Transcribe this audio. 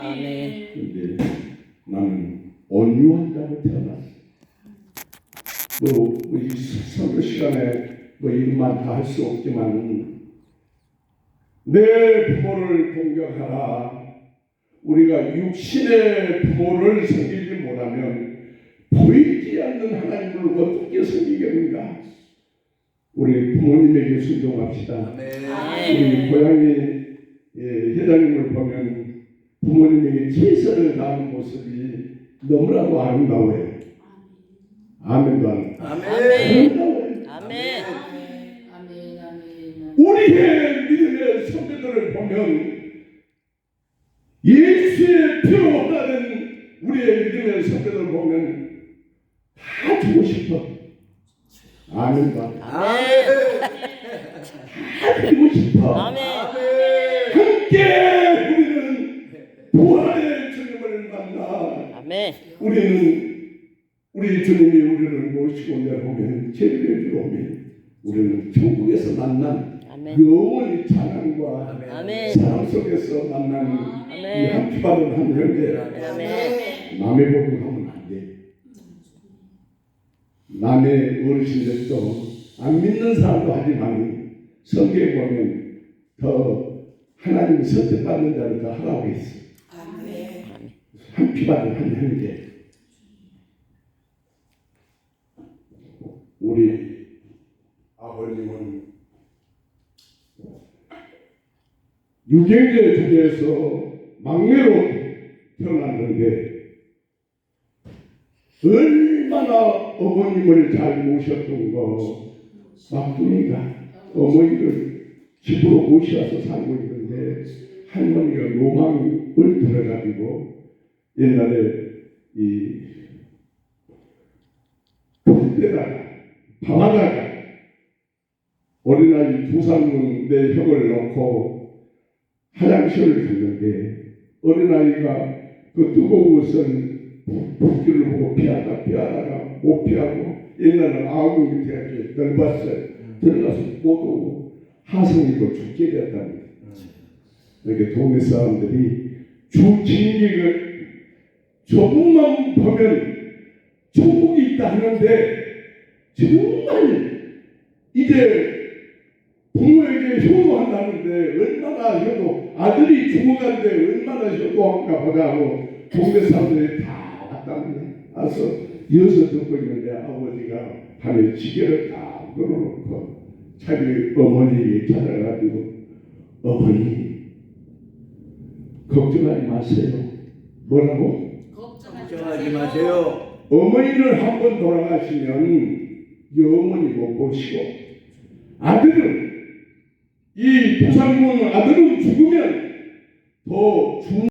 아멘. 근데 나는 온유한 자로 태어났어. 뭐이 선거 시간에 뭐말다할 수 없지만 내 부모를 공경하라. 우리가 육신의 부모를 섬기지 못하면 보이지 않는 하나님을 어떻게 섬기겠는가? 우리 부모님에게 순종합시다. 우리 고향이 예, 회장님을 보면 부모님에게 최선을 다하는 모습이 너무나도 아름다워요. 아멘도 안 아멘. 아멘. 아멘 아멘 우리의 믿음의 선배들을 보면 예수의 피로 하나된 우리의 믿음의 선배들을 보면 다 주고 싶어. 아멘도 안다 주고 싶어. 아멘. 함께 우리는 부활의 만나 아멘. 우리는 우리 주님이 우리를 모시고 내려오면 제비를 주러 오면 우리는 천국에서 만난 아멘. 영원히 아멘. 사랑 속에서 만나는 이 아멘. 함께받은 한 형제 아멘. 남의 보고 하면 안 돼. 남의 어르신들도 안 믿는 사람도 하지만 성경에 보면 더 하나님이 선택받는 자를 더 하라고 했어. 한 한 형제. 우리 아버님은 유경제 주제에서 막내로 태어났는데 얼마나 어머님을 잘 모셨던 거 막둥이가 어머니를 집으로 모셔서 살고 있는데 할머니가 요망을 들어가지고 옛날에 이 봄때다가 밤하다가 어린아이 두 살문 내 혁을 넣고 화장실을 갔는데 어린아이가 그 뜨거운 것은 불길을 보고 피하다 피하다가 못 피하고 옛날에는 아궁 밑에 이렇게 넓었어요. 들어가서 못 오고 하성이고 죽게 됐답니다. 이렇게 동네 사람들이 주진기를 조금만 보면 천국이 있다 하는데 정말 이제 부모에게 효도한다는데 얼마나 효도 아들이 죽어간데 얼마나 효도한가 보다 하고 동네 사람들이 다 왔답니다. 와서 이어서 듣고 있는데 아버지가 밤에 지게를 딱 걸어놓고 자기 어머니에게 찾아가지고 어머니 걱정하지 마세요. 뭐라고? 걱정하지 마세요 어머니를 한 번 돌아가시면 영원히 못 보시고 아들은 이 부산군 아들은 죽으면 더 중.